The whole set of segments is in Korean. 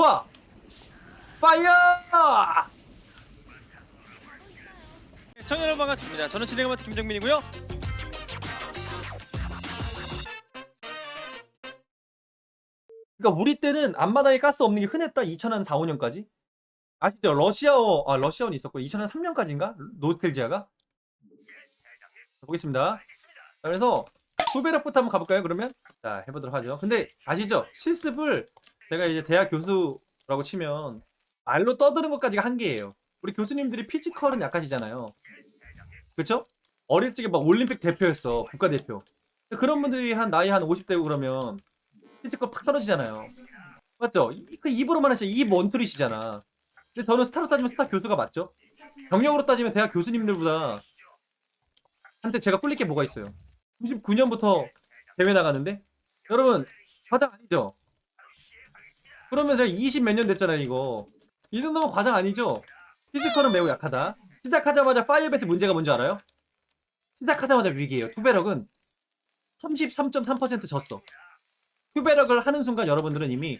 좋아! 파이어! 시청자 여러분 반갑습니다. 저는 진행을 맡은 김정민이고요. 그러니까 우리 때는 앞마당에 가스 없는 게 흔했다. 2000한 4, 5년까지. 아시죠? 러시아어, 아, 러시아어는 있었고, 2000한 3년까지인가? 노스텔지아가? 보겠습니다. 자, 그래서, 후배락부터 한번 가볼까요, 그러면? 자, 해보도록 하죠. 근데, 아시죠? 실습을, 제가 이제 대학 교수라고 치면, 말로 떠드는 것까지가 한계예요. 우리 교수님들이 피지컬은 약하시잖아요. 그쵸? 어릴 적에 막 올림픽 대표였어. 국가대표. 그런 분들이 한 나이 한 50대고 그러면, 피지컬 팍 떨어지잖아요. 맞죠? 이- 그 입으로만 하시죠. 입 원툴이시잖아. 근데 저는 스타로 따지면 스타 교수가 맞죠? 경력으로 따지면 대학 교수님들보다 한때 제가 꿀릴 게 뭐가 있어요. 99년부터 대회 나가는데 여러분 과장 아니죠? 그러면 제가 20 몇 년 됐잖아요 이거. 이 정도면 과장 아니죠? 피지컬은 매우 약하다. 시작하자마자 파이어베스 문제가 뭔지 알아요? 시작하자마자 위기예요. 투베럭은 33.3% 졌어. 투베럭을 하는 순간 여러분들은 이미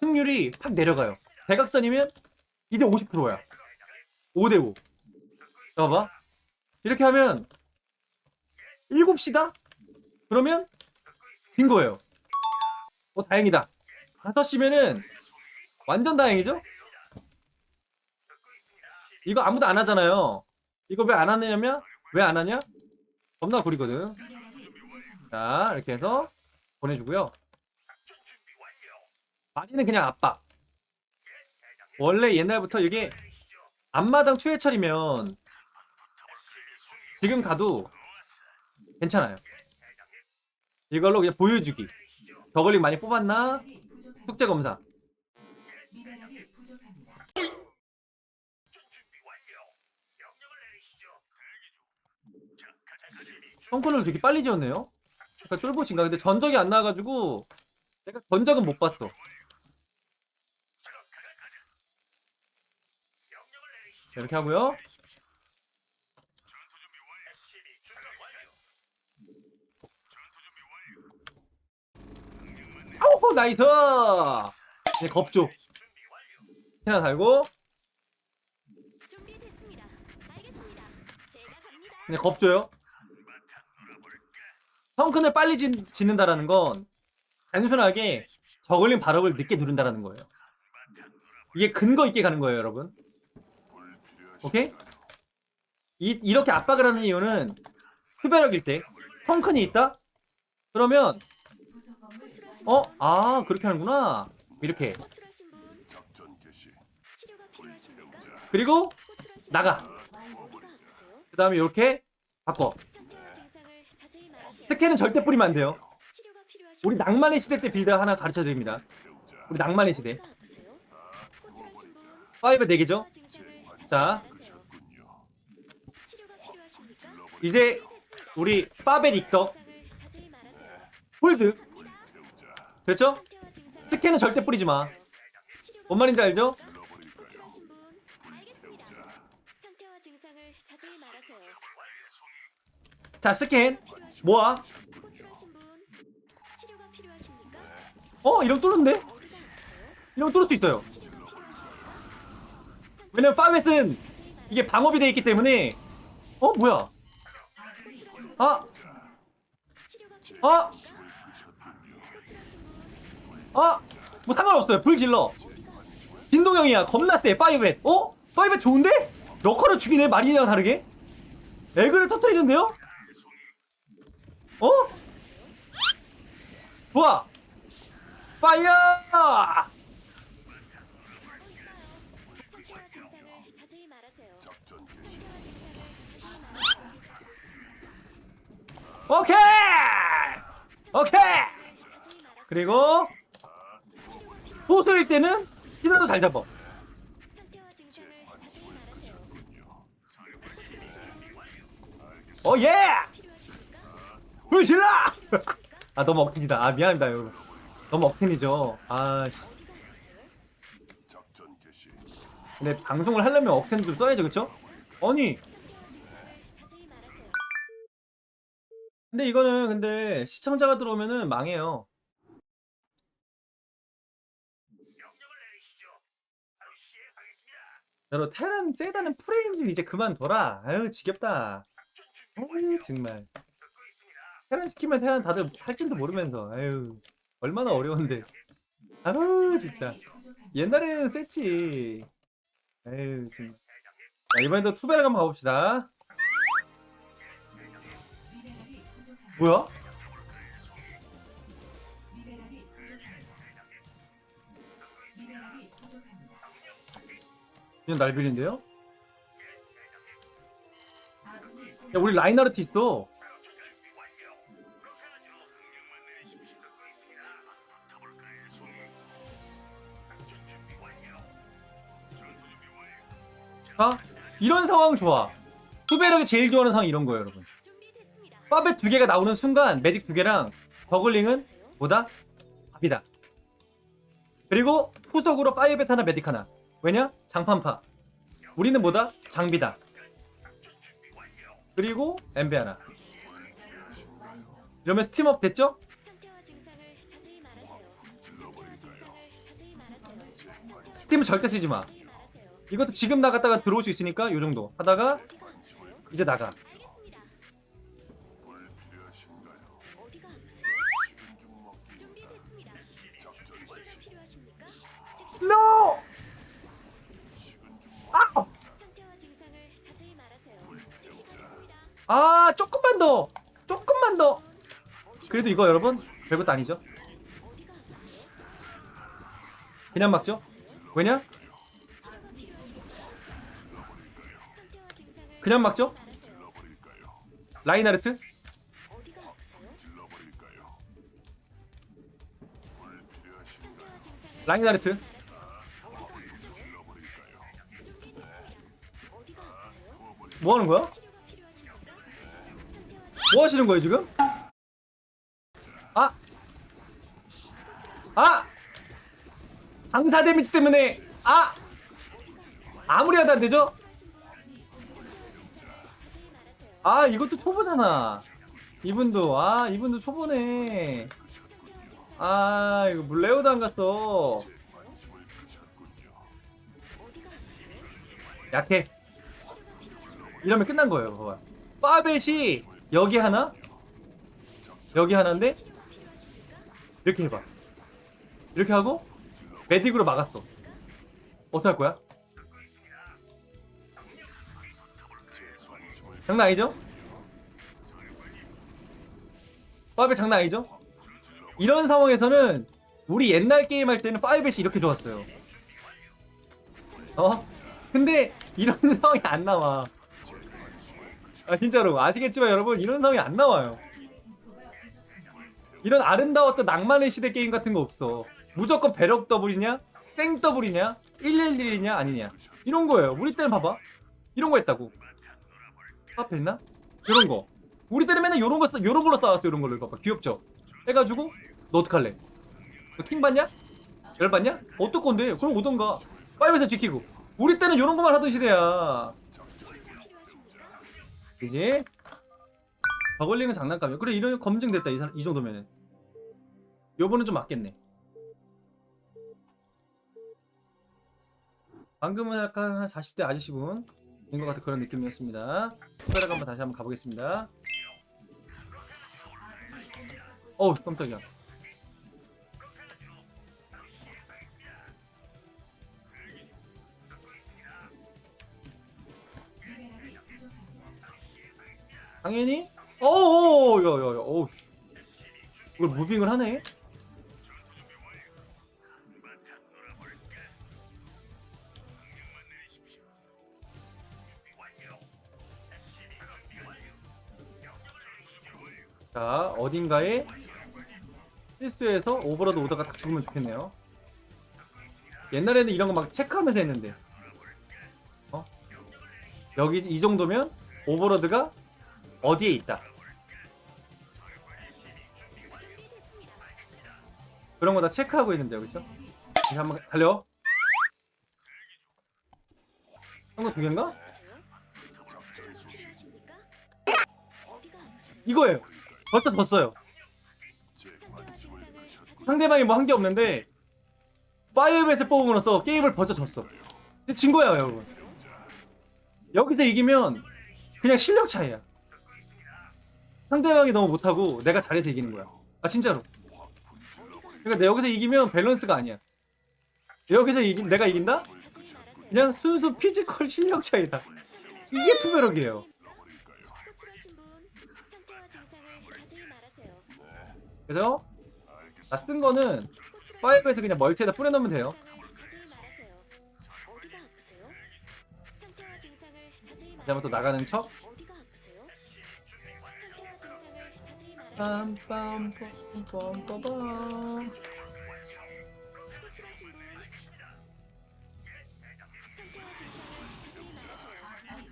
승률이 팍 내려가요. 대각선이면 이제 50%야. 5대5. 봐봐. 이렇게 하면 7시다? 그러면 진 거예요. 어, 다행이다. 5시면은 완전 다행이죠? 이거 아무도 안 하잖아요. 이거 왜 안 하냐면, 왜 안 하냐? 겁나 구리거든. 자, 이렇게 해서 보내주고요. 많이는 그냥 압박. 원래 옛날부터 이게 앞마당 투해철이면 지금 가도 괜찮아요. 이걸로 그냥 보여주기. 저글링 많이 뽑았나? 숙제 검사. 미네랄이 부족합니다. 펑크를 되게 빨리 지었네요. 약간 쫄보신가? 근데 전적이 안 나와가지고 내가 전적은 못 봤어. 이렇게 하고요. 아우 나이스! 이제 겁조. 하나 달고 준비됐습니다. 알겠습니다. 제가 갑니다. 그냥 겁줘요. 펑큰을 빨리 진, 짓는다라는 건 단순하게 저글링 발업을 늦게 누른다라는 거예요. 이게 근거 있게 가는 거예요, 여러분. 오케이? 이, 이렇게 압박을 하는 이유는 투배력일 때 펑큰이 있다? 그러면 어? 아 그렇게 하는구나. 이렇게? 그리고 나가. 그 다음에 이렇게 바꿔. 스캔은 절대 뿌리면 안 돼요. 우리 낭만의 시대 때 빌드 하나 가르쳐 드립니다. 우리 낭만의 시대. 파이브 4개죠? 상태와 증상을 자. 이제. 우리 자세히 말하세요. 홀드 증상을 스캔은 절대 뿌리지 마. 뭔 말인지 알죠? 자 스캔 모아. 어 이러면 뚫는데? 이러면 뚫을 수 있어요. 왜냐면 파벳은. 이게 방업이 돼 있기 때문에 어 뭐야? 아. 아, 아, 뭐 상관없어요. 불 질러. 진동형이야. 겁나 세. 파이벳. 어? 파이벳 좋은데? 러커를 죽이네. 마린이랑 다르게. 에그를 터뜨리는데요? 어? 좋아. 파이어! 오케이! 오케이! 그리고. 소수일 때는 히드라도 잘 잡아. 어, 예! 불 질러! 아, 너무 억텐이다. 아, 미안합니다, 여러분. 너무 억텐이죠. 아, 씨. 근데 방송을 하려면 억텐 좀 써야죠, 그쵸? 아니. 근데 이거는 근데 시청자가 들어오면은 망해요. 저로 테란 세다는 프레임 좀 이제 그만둬라. 아유 지겹다. 아유 정말. 테란 시키면 테란 다들 할 줄도 모르면서 아유 얼마나 어려운데. 아유 진짜. 옛날에는 셌지. 에휴, 정말. 자, 이번에도 투배를 한번 가봅시다. 뭐야? 그냥 날빌인데요? 야, 우리 라인하르트 있어. 자, 이런 상황 좋아. 투배력이 제일 좋아하는 상황 이런 거예요, 여러분. 빠벳 두 개가 나오는 순간 메딕 두 개랑 저글링은 뭐다? 밥이다. 그리고 후속으로 파이어벳 하나 메딕 하나. 왜냐? 장판파. 우리는 뭐다? 장비다. 그리고 엠베 하나. 이러면 스팀업 됐죠? 스팀을 절대 쓰지 마. 이것도 지금 나갔다가 들어올 수 있으니까 요 정도 하다가? 이제 나가. 알 아, 조금만 더. 조금만 더. 그래도 이거 여러분 별것도 아니죠? 그냥 막죠? 왜냐? 그냥 막죠? 라인하르트? 라인하르트? 준비됐습니다. 어디가 아프세요? 뭐 하는 거야? 뭐 하시는 거예요, 지금? 아! 아! 방사 데미지 때문에 아! 아무리 해도 안 되죠? 아, 이것도 초보잖아. 이분도 아, 이분도 초보네. 아, 이거 물레오도 안 갔어. 약해. 이러면 끝난 거예요, 봐봐. 파벳이 여기 하나, 여기 하나인데 이렇게 해봐. 이렇게 하고 메딕으로 막았어. 어떻게 할 거야? 장난 아니죠? 파벳 장난 아니죠? 이런 상황에서는 우리 옛날 게임 할 때는 파이벳이 이렇게 좋았어요. 어? 근데 이런 상황이 안 나와. 아 진짜로 아시겠지만 여러분 이런 상황이 안 나와요. 이런 아름다웠던 낭만의 시대 게임 같은 거 없어. 무조건 배럭 더블이냐? 땡 더블이냐? 111이냐? 아니냐? 이런 거예요. 우리 때는 봐봐. 이런 거 했다고. 앞에 있나? 이런 거. 우리 때는 맨날 요런 거, 싸- 요런 걸로 싸웠어. 요런 걸로. 봐봐. 귀엽죠? 해가지고, 너 어떡할래? 너킹 받냐? 열 받냐? 어떨 건데? 그럼 오던가. 파이브에서 지키고. 우리 때는 요런 거만 하던 시대야. 그지? 저걸링은 장난감이야. 그래, 이런 검증됐다. 이, 사- 이 정도면은. 요번은 좀 맞겠네. 방금은 약간 한 40대 아저씨분 인 것 같은 그런 느낌이었습니다. 투자락 한번 다시 한번 가보겠습니다. 어우, 깜짝이야. 당연히? 어우, 야, 야, 야, 어우. 씨. 이걸 무빙을 하네? 자, 어딘가에 실수해서 오버로드 오다가 딱 죽으면 좋겠네요. 옛날에는 이런 거 막 체크하면서 했는데. 어? 여기 이 정도면 오버로드가 어디에 있다. 그런 거 다 체크하고 있는데요, 그렇죠? 다시 한번 달려. 한거 두 개인가? 이거예요. 벌써 졌어요. 상대방이 뭐 한 게 없는데 파이어벳을 뽑음으로써 게임을 벌써 졌어. 진 거야, 여러분. 여기서 이기면 그냥 실력 차이야. 상대방이 너무 못하고 내가 잘해서 이기는 거야. 아 진짜로. 그러니까 내 여기서 이기면 밸런스가 아니야. 여기서 이긴 내가 이긴다? 그냥 순수 피지컬 실력 차이다. 이게 투베럭이에요. 그래서 나 쓴 거는 호출하신 파이브에서 그냥 멀티에다 뿌려놓으면 돼요. 그다음에 또. 나가는 척. 빰빰빰빰빰빰.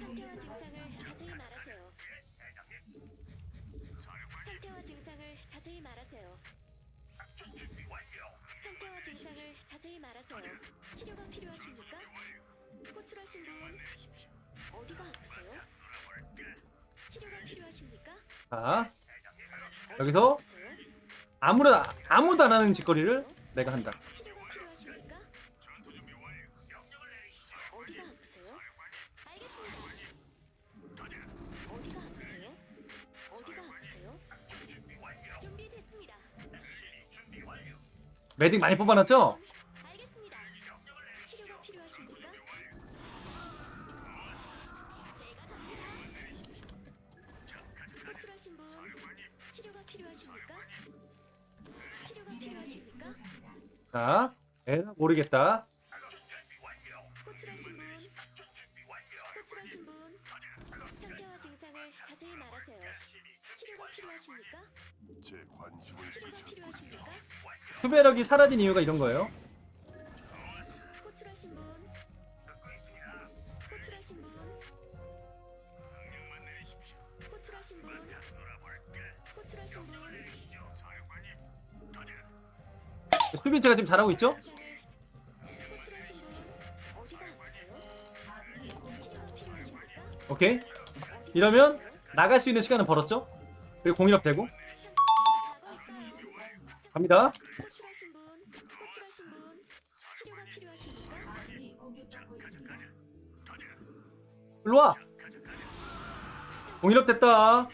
상태와 증상을 자세히 말하세요. 상태와 증상을 자세히 말하세요. 상태와 증상을 자세히 말하세요. 치료가 필요하십니까? 호출하신 분 어디가 아프세요? 치료가 필요하십니까? 자, 어디가 여기서? 아무나 아무도 안 하는 짓거리를 내가 한다. 치료가 필요하십니 자, 에라 모르겠다. 호출하신 분 호출하신 분 상태와 증상을 자세히 말하세요. 치료가 필요하십니까? 제 관심을 치료가 필요하십니까? 투베럭이 사라진 이유가 이런 거예요. 수비체가 지금 잘하고 있죠? 오케이. 이러면? 나갈 수 있는 시간은 벌었죠? 그리고 공일업 되고. 갑니다. 호출하신 분 호출하신 분 치료가 필요하십니까? 아군이 공격받고 있습니다. 일로 와. 공일업 됐다.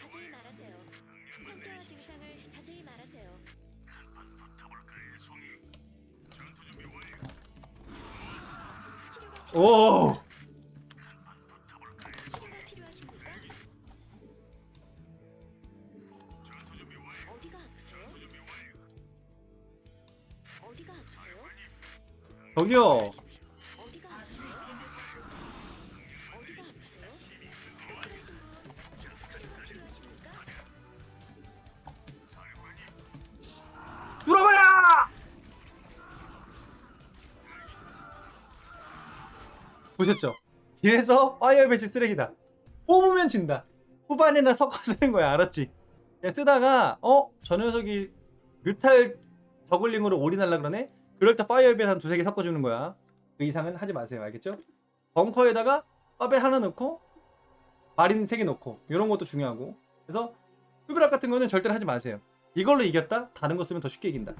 오. 치료가 필요하십니까? 어디가 아프세요? 어디가 아프세요? 저기요. 보셨죠? 뒤에서 파이어 배치 쓰레기다. 뽑으면 진다. 후반에나 섞어 쓰는 거야, 알았지? 쓰다가 어? 저 녀석이 뮤탈 저글링으로 올인하려 그러네? 그럴 때 파이어벨 한 두세 개 섞어주는 거야. 그 이상은 하지 마세요, 알겠죠? 벙커에다가 파벨 하나 넣고 마린 세 개 넣고 이런 것도 중요하고 그래서 뚜비락 같은 거는 절대로 하지 마세요. 이걸로 이겼다? 다른 거 쓰면 더 쉽게 이긴다.